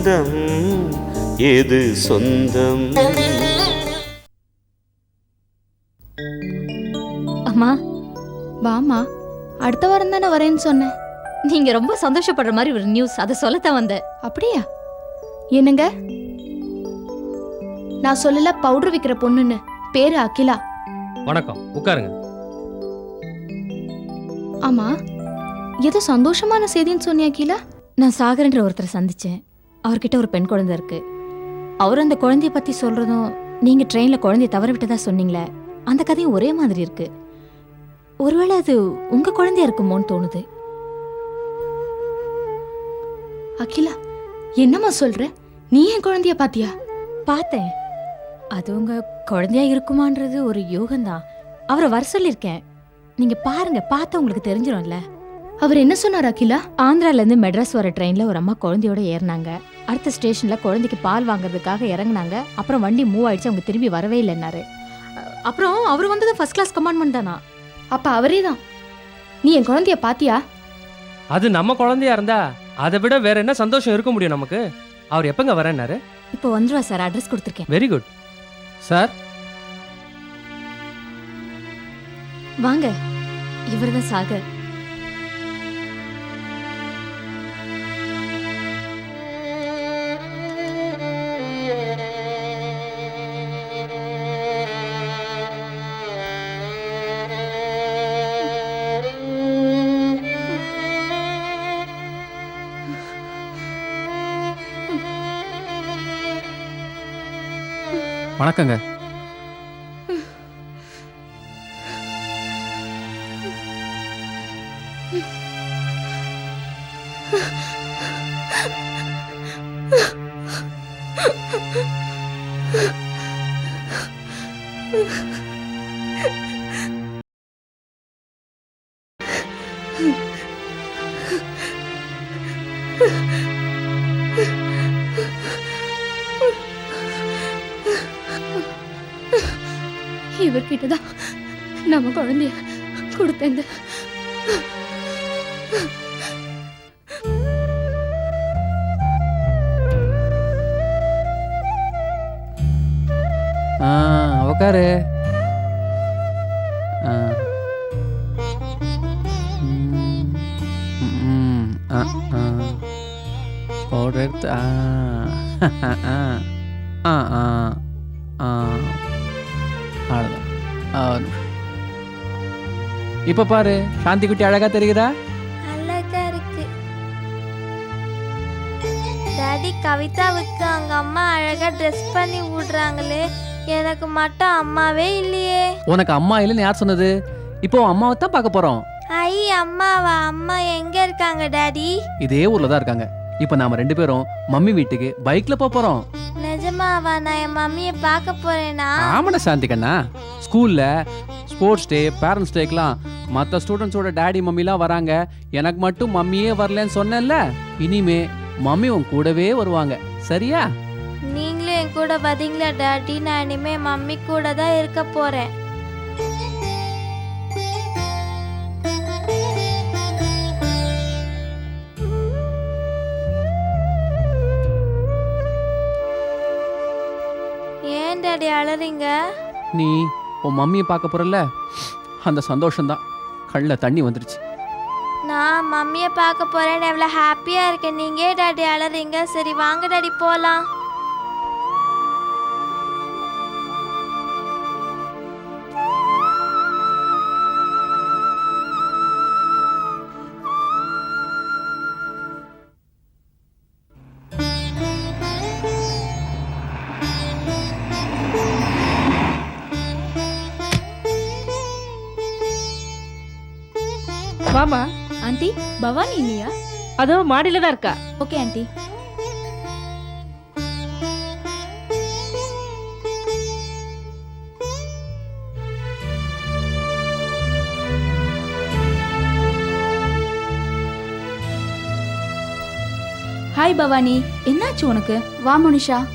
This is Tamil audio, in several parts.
பந்தம் எது சொந்தம்? அம்மா வாமா அடுத்த வாரம் தானே வரேன்னு சொன்னேன். நீங்க ரொம்ப சந்தோஷப்படுற மாதிரி ஒரு நியூஸ் அதை சொல்லத்தான் வந்தேன். அப்படியா? என்னங்க? நான் சொல்லல பவுடர் விக்கிற பொண்ணுன்னு. பேரு அகிலா. வணக்கம் உட்காருங்க. ஆமா. ஏதோ சந்தோஷமான செய்தின்னு சொன்னியா அகிலா. நான் சாகர்ன்ற ஒருத்தரை சந்திச்சேன். அவர்கிட்ட ஒரு பெண் குழந்தை இருக்கு. அவர் அந்த குழந்தைய பத்தி சொல்றதும் நீங்க ட்ரெயின்ல குழந்தைய தவற விட்டதா சொன்னீங்களே அந்த கதையும் ஒரே மாதிரி இருக்கு. ஒருவேளை அது உங்க குழந்தையா இருக்குமோன்னு தோணுது. அகிலா என்னம்மா சொல்ற? நீ என் குழந்தைய பாத்தியா? பார்த்தேன். அது உங்க குழந்தையா இருக்குமான்றது ஒரு யோகம்தான். அவரை வர சொல்லியிருக்கேன். நீங்க பாருங்க பார்த்தா உங்களுக்கு தெரிஞ்சிடும்ல அவர் என்ன சொன்னார் அகிலா? ஆந்திரால இருந்து மெட்ராஸ் வர ட்ரெயின்ல ஒரு அம்மா குழந்தையோட ஏறினாங்க. அடுத்த ஸ்டேஷன்ல குழந்தைக்கு பால் வாங்குறதுக்காக இறங்குனாங்க. அப்புறம் வண்டி மூவ் ஆயிடுச்சு அவங்க திரும்பி வரவே இல்லைன்னாரு. அப்புறம் அவர் வந்தது ஃபர்ஸ்ட் கிளாஸ் கமாண்ட்மெண்ட் தானா? அப்ப அவரே தான் நீ என் குழந்தைய பாத்தியா? அது நம்ம குழந்தையா இருந்தா அதை விட வேற என்ன சந்தோஷம் இருக்க முடியும் நமக்கு? அவர் எப்பங்க வரேன்னாரு? இப்போ வந்துருவா சார் அட்ரஸ் கொடுத்துருக்கேன். வெரி குட் சார் வாங்க. இவர்தான் சாகர். வணக்கங்க. இவர்கிட்ட தான் நம்ம குழந்தைய கொடுத்தேங்க. ஆ உக்காரு. இப்ப பாரு சாந்தி குட்டி அழகா தெரியுதா? அழகா இருக்கு. டாடி கவிதாவுக்கு அவங்க அம்மா அழகா ட்ரெஸ் பண்ணி விடுறாங்களே. எனக்கு மட்டும் அம்மாவே இல்லையே. உனக்கு அம்மா இல்லைன்னு யார் சொன்னது? இப்போ அம்மாவை தான் பார்க்க போறோம். ஐ அம்மாவா? அம்மா எங்க இருக்காங்க டாடி? இதே ஊர்ல தான் இருக்காங்க. இப்போ நாம ரெண்டு பேரும் மம்மி வீட்டுக்கு பைக்ல போக போறோம். நிஜமாவா? நான் என் மம்மியை பார்க்க போறேனா? ஆமாண்ணா சாந்தி கண்ணா ஸ்கூல்ல ஸ்போர்ட்ஸ் டே பேரண்ட்ஸ் டேக்கெலாம் மற்ற ஸ்டூடெண்ட்ஸோட டேடி மம்மிலாம் வராங்க. எனக்கு மட்டும் மம்மியே வரலன்னு சொன்னேன்ல இனிமே மம்மி உன் கூடவே வருவாங்க. சரியா? நீங்களும் என் கூட வரீங்களா டாடி நான் இனிமே மம்மி கூட தான் இருக்க போறேன். ஏன் டாடி அழறீங்க? நீ உன் மம்மியை பார்க்க போறல்ல? அந்த சந்தோஷம்தான். கண்ணில் தண்ணி வந்துருச்சு. நான் மம்மியை பார்க்க போறேன்னு எவ்வளோ ஹாப்பியாக இருக்கேன். நீங்கள் டாடி அழறீங்க? சரி வாங்க டாடி போகலாம் வாமா ஆண்டி பவானி இல்லையா? அதோ மாடியில தான் இருக்கா. Okay aunty. ஹாய் பவானி. என்னாச்சு உனக்கு? வா மனுஷா.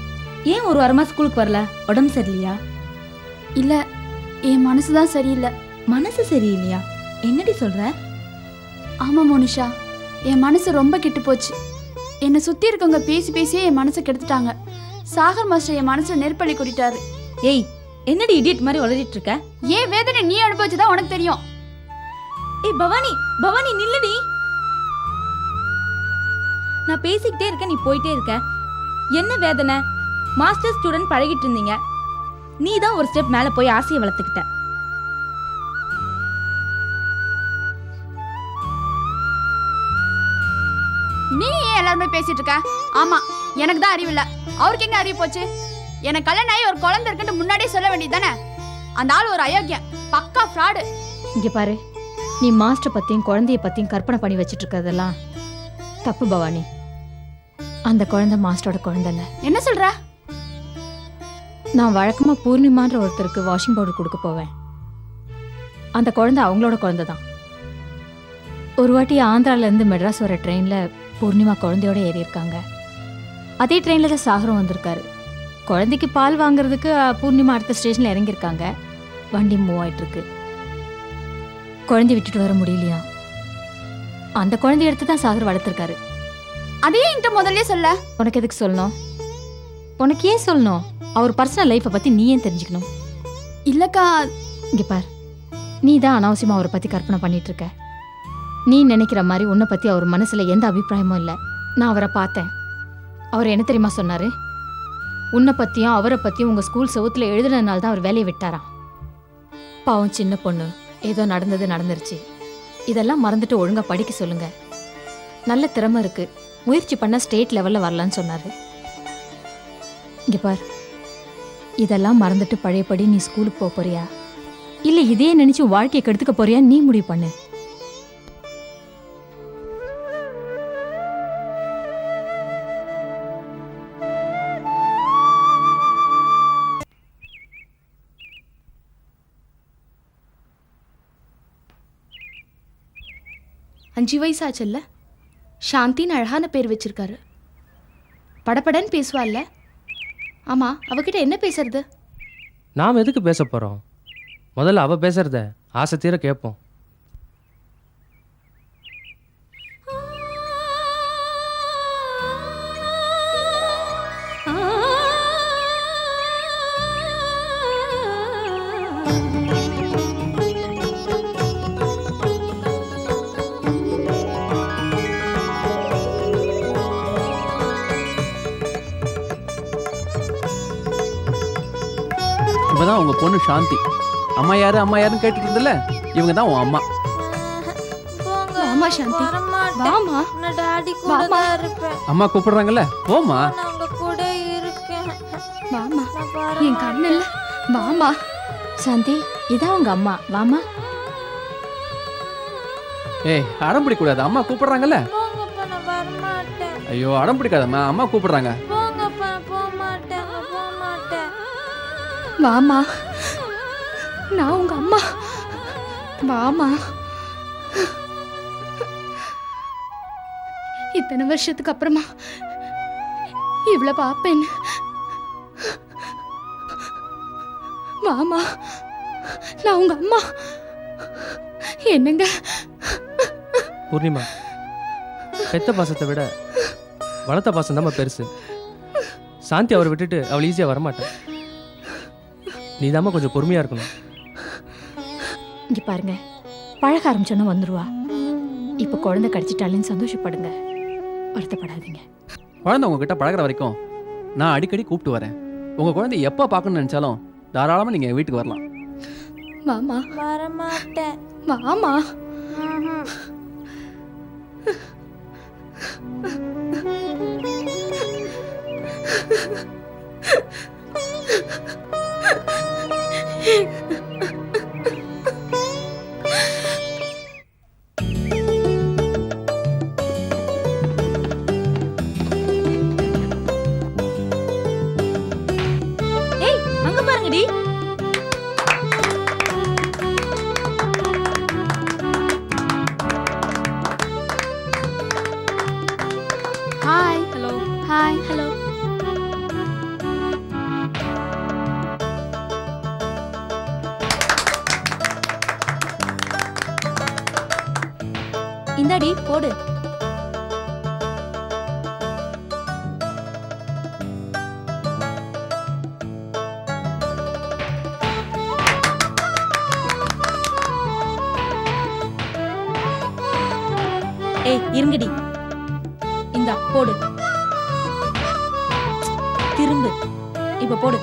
ஏன் ஒரு வாரமா ஸ்கூலுக்கு வரல? உடம்பு சரியில்லையா? இல்ல என் மனசு தான் சரியில்லை. மனசு சரியில்லையா? என்னடி சொல்ற? ஆமா மோனிஷா. என் மனசு ரொம்ப கெட்டு போச்சு என்னை சுத்தி இருக்கவங்க பேசி பேசியே என் மனசை கெடுத்துட்டாங்க. சாகர் மாஸ்டர் என் மனசுல நெருப்பள்ளி கூட்டிட்டாரு. ஏய் என்னடி இடியட் மாதிரி உளறிட்டு இருக்க? ஏன் வேதனை நீ அனுபவிச்சுதான் உனக்கு தெரியும்? ஏய் பவானி பவானி நில்லுடி. நான் பேசிக்கிட்டே இருக்க நீ போயிட்டே இருக்க. என்ன வேதனை? மாஸ்டர் ஸ்டூடெண்ட் பழகிட்டு இருந்தீங்க. நீ தான் ஒரு ஸ்டெப் மேல போய் ஆசையை வளர்த்துக்கிட்ட. எல்லாருமே பேசிட்டு இருக்க ஆமா எனக்கு தான் அறிவு இல்ல. அவருக்கு எங்க அறிவு போச்சு? எனக்கு கல்யாணம் ஆகி ஒரு குழந்தை இருக்குன்னு முன்னாடியே சொல்ல வேண்டியது தானே? அந்த ஆள் ஒரு அயோக்கியம் பக்கா ஃப்ராடு இங்க பாரு நீ மாஸ்டர் பத்தியும் குழந்தைய பத்தியும் கற்பனை பண்ணி வச்சிட்டு இருக்கறதெல்லாம் தப்பு பவானி. அந்த குழந்தை மாஸ்டரோட குழந்தை இல்ல. என்ன சொல்ற? நான் வழக்கமா பூர்ணிமான்ற ஒருத்தருக்கு வாஷிங் பவுடர் கொடுக்க போவேன். அந்த குழந்தை அவங்களோட குழந்தை தான் ஒரு வாட்டி ஆந்திரால இருந்து மெட்ராஸ் வர ட்ரெயின்ல பூர்ணிமா குழந்தையோட ஏறி இருக்காங்க அதே ட்ரெயின்ல தான் சாகரம் வந்திருக்காரு. குழந்தைக்கு பால் வாங்குறதுக்கு பூர்ணிமா அடுத்த ஸ்டேஷன்ல இறங்கியிருக்காங்க. வண்டி மூவ் ஆயிட்டு இருக்கு குழந்தை விட்டுட்டு வர முடியலையா? அந்த குழந்தைய எடுத்து தான் சாகர் வளர்த்துருக்காரு. அதையே என்கிட்ட முதல்ல சொல்ல. உனக்கு எதுக்கு சொல்லணும்? உனக்கு ஏன் சொல்லணும்? அவர் பர்சனல் லைஃப்பை பத்தி நீ ஏன் தெரிஞ்சுக்கணும்? இல்லக்கா. இங்க பார். நீ தான் அனாவசியமா அவரை பத்தி கற்பனை பண்ணிட்டு இருக்க நீ நினைக்கிற மாதிரி உன்னை பற்றி அவர் மனசில் எந்த அபிப்பிராயமும் இல்லை. நான் அவரை பார்த்தேன். அவர் என்ன தெரியுமா சொன்னார்? உன்னை பற்றியும் அவரை பற்றியும் உங்கள் ஸ்கூல் செவத்தில் எழுதுனதுனால தான் அவர் வேலையை விட்டாராம் பாவம் சின்ன பொண்ணு. ஏதோ நடந்தது நடந்துருச்சு. இதெல்லாம் மறந்துட்டு ஒழுங்காக படிக்க சொல்லுங்க. நல்ல திறமை இருக்குது முயற்சி பண்ணால் ஸ்டேட் லெவலில் வரலான்னு சொன்னார். இங்கே பார். இதெல்லாம் மறந்துட்டு பழையபடி நீ ஸ்கூலுக்கு போக போறியா? இல்லை இதே நினச்சி வாழ்க்கையை கெடுத்துக்க போறியா நீ முடிவு பண்ணு. அஞ்சு வயசாச்சல்ல? சாந்தின்னு அழகான பேர் வச்சிருக்காரு. படப்படன்னு பேசுவாள்ல? ஆமா அவகிட்ட என்ன பேசுறது? நாம் எதுக்கு பேச போகிறோம் முதல்ல அவள் பேசுறத ஆசை தீர கேட்போம். இப்பதான் உங்க பொண்ணு சாந்தி. அம்மா யாரு அம்மா யாருன்னு கேட்டுட்டு இருந்தல இவங்க தான் உன் அம்மா. போங்க வாமா சாந்தி. வாமா. நான் டாடி கூட வாமா. தான் இருப்பேன். அம்மா கூப்பிடுறாங்கல்ல? போம்மா. நான் உங்க கூட இருக்கேன். வாமா. நான் என் கண்ணில். வாமா. சாந்தி இதான் உங்க அம்மா. வாமா. ஏய் அடம் பிடிக்கூடாது அம்மா கூப்பிடுறாங்கல்ல? போங்கப்பா நான் வரமாட்டேன். ஐயோ அடம் பிடிக்காதம்மா. அம்மா கூப்பிடுறாங்க. வாமா. நான் உங்க அம்மா. வாமா. இத்தனை வருஷத்துக்கு அப்புறமா இவ்வளோ பார்ப்பேன். வாமா. நான் உங்க அம்மா. என்னங்க? பூர்ணிமா பெத்த பாசத்தை விட வளர்த்த பாசம் தான் பெருசு. சாந்தி அவரை விட்டுட்டு அவள் ஈஸியாக வரமாட்டான் நீ கொஞ்சம் பொறுமையாக இருக்கணும். இங்க பாருங்க. பழக ஆரம்பிச்சோன்னா வந்துருவா. இப்ப குழந்தை கடிச்சிட்டாலேன்னு சந்தோஷப்படுங்க. வருத்தப்படாதீங்க. குழந்தை உங்ககிட்ட பழகுற வரைக்கும் நான் அடிக்கடி கூப்பிட்டு வரேன். உங்க குழந்தை எப்போ பார்க்கணும்னு நினைச்சாலும் தாராளமா நீங்க என் வீட்டுக்கு வரலாம். வாமா வரமாட்டேன். வாமா வாங்கடி ஏய் இருங்கடி. இந்தா போடு. திரும்பு. இப்ப போடு.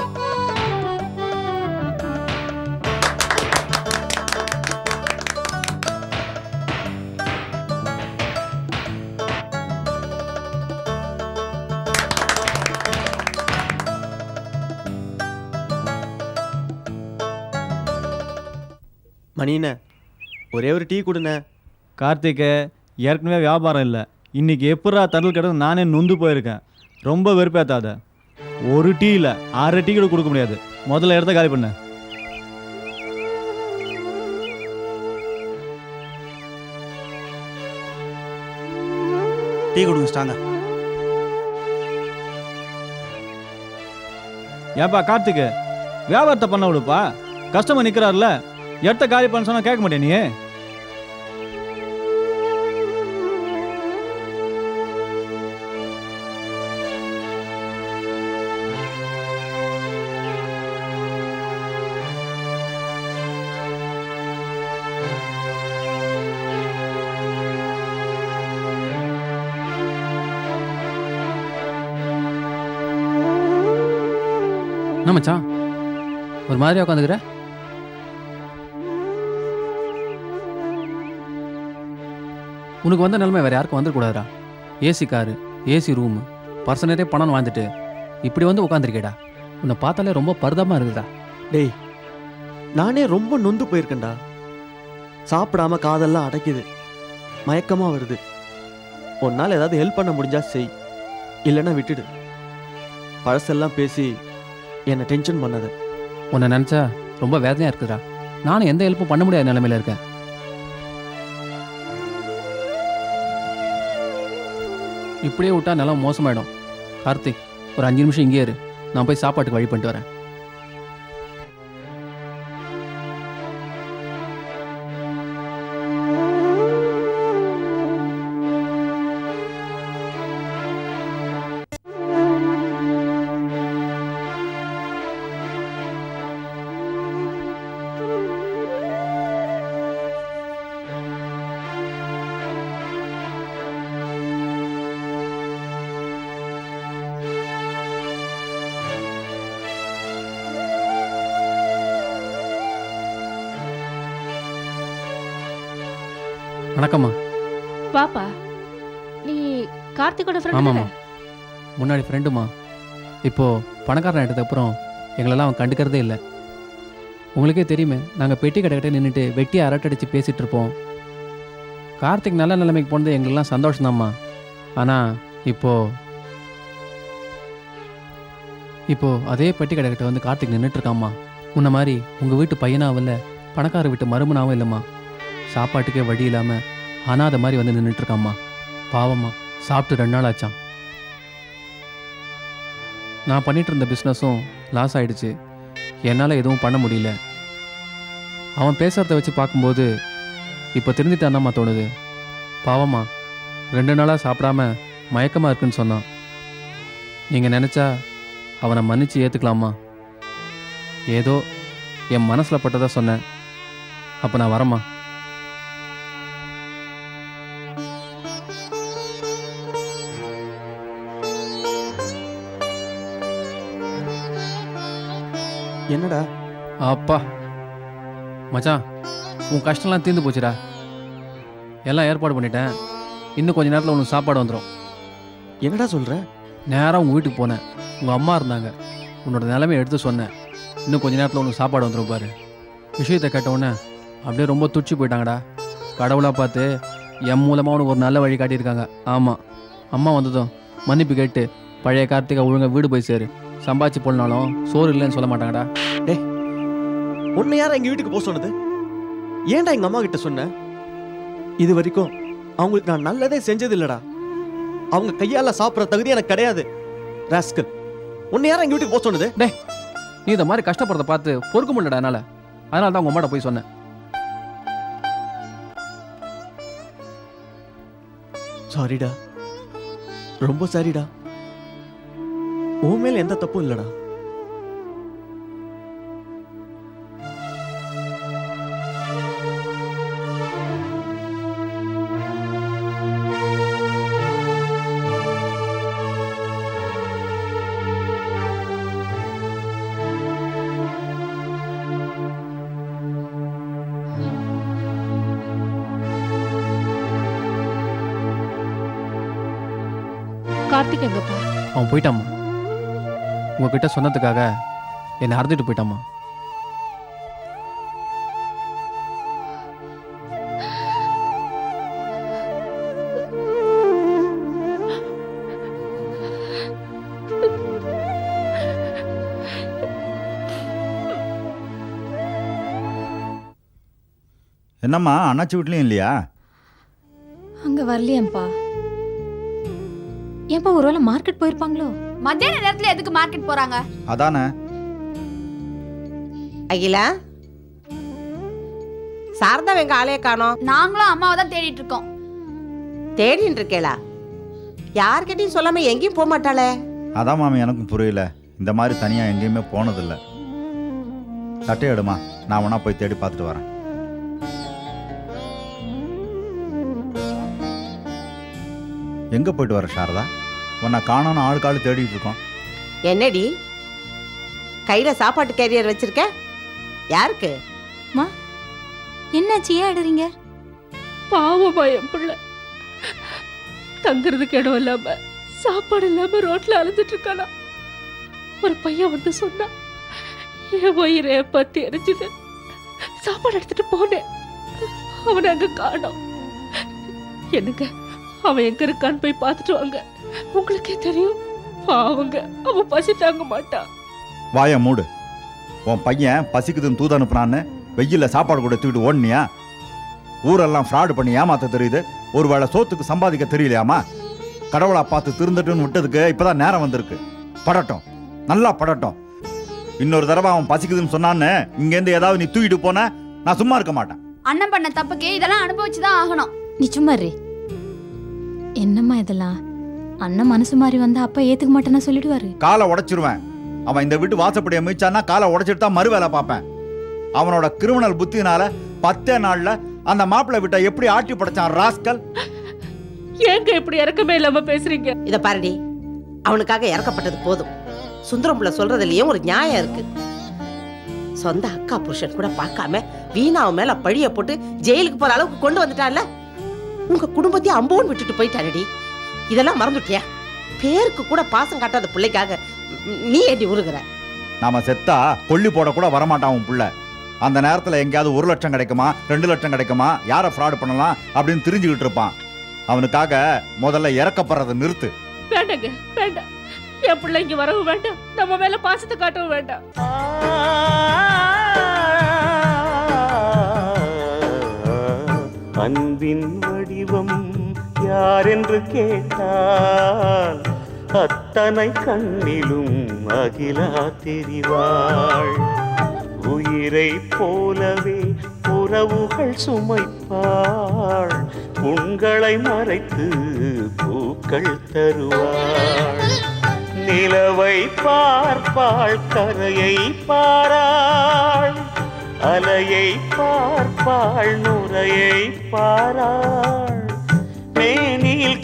மணிண்ணே ஒரே ஒரு டீ கொடுண்ணே. கார்த்திகை ஏற்கனவே வியாபாரம் இல்லை. இன்னைக்கு எப்படா தடல் கிடந்து நானே நொந்து போயிருக்கேன். ரொம்ப வெறுப்பேத்தாத. ஒரு டீ இல்லை ஆறு டீ கூட கொடுக்க முடியாது. முதல்ல இடத்த காலி பண்ணு. டீ கொடுங்க ஸ்டாங்க ஏப்பா கார்த்திக்கு? வியாபாரத்தை பண்ண விடுப்பா? கஸ்டமர் நிற்கிறாருல இடத்த காலி பண்ண சொன்னா கேட்க மாட்டே நீ என்ன மச்சான்? ஒரு மாதிரியா உட்காந்துக்கிற உனக்கு வந்த நிலைமை வேற யாருக்கும் வந்துடக்கூடாதுடா. ஏசி காரு ஏசி ரூமு பர்சனரே பணம் வாழ்ந்துட்டு இப்படி வந்து உட்காந்துருக்கேடா உன்னை பார்த்தாலே ரொம்ப பரிதமா இருக்குதா டேய் நானே ரொம்ப நொந்து போயிருக்கேன்டா. சாப்பிடாம காதெல்லாம் அடைக்குது. மயக்கமா வருது. உன்னால் ஏதாவது ஹெல்ப் பண்ண முடிஞ்சா செய். இல்லைன்னா விட்டுடு. பழசெல்லாம் பேசி என்னை டென்ஷன் பண்ணது. உன்னை நினச்சா ரொம்ப வேதனையாக இருக்குதுடா. நானும் எந்த ஹெல்ப்பும் பண்ண முடியாத நிலைமையில இருக்கேன். இப்படியே விட்டா நிலம் மோசமாயிடும். கார்த்திக் ஒரு அஞ்சு நிமிஷம் இங்கேயே இரு. நான் போய் சாப்பாட்டுக்கு வழி பண்ணிட்டு வரேன். வணக்கம்மா. பாப்பா நீ கார்த்திகோட ஆமாம்மா. ஃப்ரெண்ட் முன்னாடி ஃப்ரெண்டுமா இப்போ பணக்காரன் ஆகிட்டதுக்கு அப்புறம் எங்களெல்லாம் அவன் கண்டுக்கிறதே இல்லை. உங்களுக்கே தெரியுமே நாங்கள் பெட்டி கடைக்கிட்ட நின்றுட்டு வெட்டி அரட்டடிச்சு பேசிகிட்டு இருப்போம். கார்த்திக் நல்ல நிலைமைக்கு போனது எங்களுக்கெல்லாம் சந்தோஷம்தாம்மா. ஆனால் இப்போ இப்போ அதே பெட்டி கடைக்கிட்ட வந்து கார்த்திக் நின்றுட்டு இருக்காம்மா. முன்ன மாதிரி உங்கள் வீட்டு பையனாவும் இல்லை பணக்கார வீட்டு மருமனாவும் இல்லைம்மா. சாப்பாட்டுக்கே வழி இல்லாமல் அனாதை மாதிரி வந்து நின்றுட்டுருக்காம்மா பாவம்மா சாப்பிட்டு ரெண்டு நாள் ஆச்சான் நான் பண்ணிட்டு இருந்த பிஸ்னஸும் லாஸ் ஆயிடுச்சு. என்னால் எதுவும் பண்ண முடியல. அவன் பேசுகிறத வச்சு பார்க்கும்போது இப்போ திருந்திட்டானாம்மா தோணுது. பாவம்மா ரெண்டு நாளாக சாப்பிடாம மயக்கமாக இருக்குன்னு சொன்னான். நீங்கள் நினச்சா அவனை மன்னிச்சு ஏற்றுக்கலாமா ஏதோ என் மனசில் பட்டதா சொன்னேன். அப்போ நான் வரம்மா. என்னடா? அப்பா. மச்சான் உன் கஷ்டம்லாம் தீர்ந்து போச்சுடா. எல்லாம் ஏற்பாடு பண்ணிட்டேன். இன்னும் கொஞ்ச நேரத்தில் உனக்கு சாப்பாடு வந்துடும் என்னடா சொல்ற? நேராக உங்கள் வீட்டுக்கு போனேன். உங்கள் அம்மா இருந்தாங்க. உன்னோட நிலைமையை எடுத்து சொன்னேன். இன்னும் கொஞ்ச நேரத்தில் உனக்கு சாப்பாடு வந்துடும் பாரு. விஷயத்தை கேட்ட உடனே அப்படியே ரொம்ப துடிச்சு போயிட்டாங்கடா. கடவுளாக பார்த்து என் மூலமாக உனக்கு ஒரு நல்ல வழி காட்டியிருக்காங்க. ஆமாம் அம்மா வந்ததும் மன்னிப்பு கேட்டு பழைய கார்த்திகை ஒழுங்கா வீடு போய் சேரு. சம்பாதிச்சு போனாலும் சோறு இல்லைன்னு சொல்ல மாட்டாங்கடா. உன்னை யார் எங்க வீட்டுக்கு போக சொன்னது? ஏன்டா எங்க அம்மா கிட்ட சொன்ன? இது வரைக்கும் அவங்களுக்கு நான் நல்லதே செஞ்சது இல்லடா. அவங்க கையால சாப்பிட்ற தகுதி எனக்கு கிடையாது. ராஸ்கல் உன்னை யார் எங்க வீட்டுக்கு போக சொன்னது? நீ இந்த மாதிரி கஷ்டப்படுறத பார்த்து பொறுக்க முடியலடா என்னால். அதனால தான் உங்கள் அம்மாட்ட போய் சொன்னேன். சாரிடா ரொம்ப சாரிடா உன் மேல எந்த தப்பும் இல்லடா. கார்த்திக் எங்கப்பா அவன் போயிட்டாமா உங்ககிட்ட சொன்னதுக்காக என்னை அறுத்துட்டு போயிட்டாம்மா. என்னம்மா அண்ணாச்சி வீட்லையும் இல்லையா? அங்க வரலையேப்பா ஏன்பா ஒருவேளை மார்க்கெட் போயிருப்பாங்களோ? மத்தியான நேரத்துல எதுக்கு மார்க்கெட் போறாங்க? அதானே. அகிலா சாரதா எங்க ஆளைய காணோம். நாங்களும் அம்மாவை தான் தேடிட்டு இருக்கோம். தேடின்னு இருக்கேளா? யார்கிட்டயும் சொல்லாம எங்கேயும் போக மாட்டாளே. அதான் மாமி எனக்கும் புரியல. இந்த மாதிரி தனியாக எங்கேயுமே போனதில்லை. தட்டை எடுமா. நான் வேணா போய் தேடி பார்த்துட்டு வரேன். எங்கே போயிட்டு வர சாரதா? உன்னை காணோன்னு ஆளுக்கு ஆள் தேடிட்டு இருக்கோம். என்னடி? கையில சாப்பாட்டு கேரியர் வச்சிருக்க? யாருக்கு? என்னாச்சு? ஏன் அடுறீங்க பாவமா என் பிள்ளை. தங்குறதுக்கு இடம் இல்லாம சாப்பாடு இல்லாம ரோட்ல அலைஞ்சிட்டு இருக்கானா. ஒரு பையன் வந்து சொன்னான் என் வயிறு பத்தி எரிஞ்சுது. சாப்பாடு எடுத்துட்டு போனேன். அவனை அங்க காணோம். என்னங்க அவன் எங்க இருக்கான்னு போய் பார்த்துட்டு வாங்க. உங்களுக்கே தெரியும். பாவங்க அவன் பசி தாங்க மாட்டான் வாயை மூடு. உன் பையன் பசிக்குதுன்னு தூது அனுப்புனான்னு வெயில்ல சாப்பாடு கூட தூக்கிட்டு ஓடுனியா? ஊரெல்லாம் ஃப்ராடு பண்ணி ஏமாத்த தெரியுது. ஒருவேளை சோத்துக்கு சம்பாதிக்க தெரியலையாமா? கடவுளா பார்த்து திருந்துட்டுன்னு விட்டதுக்கு இப்பதான் நேரம் வந்திருக்கு. படட்டும். நல்லா படட்டும். இன்னொரு தடவை அவன் பசிக்குதுன்னு சொன்னான்னு இங்கேருந்து ஏதாவது நீ தூக்கிட்டு போன நான் சும்மா இருக்க மாட்டேன். அண்ணன் பண்ண தப்புக்கு இதெல்லாம் அனுபவிச்சுதான் ஆகணும். நீ சும்மா இரு. என்னம்மா இதெல்லாம்? அண்ணன் மனசு மாதிரி வந்தா அப்பா ஏத்துக்க மாட்டேன்னா சொல்லிடுவாரு. காலை உடைச்சிருவேன். அவன் இந்த வீட்டு வாசப்படியை மிதிச்சான்னா காலை உடைச்சிட்டு தான் மறு வேலை பார்ப்பேன். அவனோட கிரிமினல் புத்தினால பத்தே நாள்ல அந்த மாப்பிள்ளை விட்ட எப்படி ஆட்டி படைச்சான் ராஸ்கல்? ஏங்க இப்படி இறக்கமே இல்லாம பேசுறீங்க? இத பாருடி. அவனுக்காக இறக்கப்பட்டது போதும். சுந்தரம் புள்ள சொல்றதுலயும் ஒரு நியாயம் இருக்கு. சொந்த அக்கா புருஷன் கூட பார்க்காம வீணாவ மேல பழிய போட்டு ஜெயிலுக்கு போற அளவுக்கு கொண்டு வந்துட்டான்ல? உங்க குடும்பத்தையும் அம்போன்னு விட்டுட்டு போயிட்டானடி. இதெல்லாம் மறந்துட்டியா? பேருக்கு கூட பாசம் காட்டாத பிள்ளைக்காக நீ ஏடி உருகுற? நாம செத்தா கொல்லி போட கூட வரமாட்டான் உன் புள்ள. அந்த நேரத்துல எங்கேயாவது ஒரு லட்சம் கிடைக்குமா? ரெண்டு லட்சம் கிடைக்குமா? யாரை ஃப்ராட் பண்ணலாம்? அப்படின்னு தெரிஞ்சுக்கிட்டு இருப்பான். அவனுக்காக முதல்ல இறக்கப்படுறதை நிறுத்து. வேண்டாங்க வேண்டாம். என் பிள்ளை இங்க வரவும் வேண்டாம். நம்ம மேல பாசத்தை காட்டவும் வேண்டாம். அன்பின் வடிவம் யாரென்று கேட்டால் அத்தனை கண்ணிலும் அகிலா தெரிவாள். உயிரை போலவே உறவுகள் சுமைப்பாள். உங்களை மறைத்து பூக்கள் தருவாள். நிலவை பார்ப்பாள் கரையை பாராள். அலையை பார்ப்பாள் நுரையை பாராள்.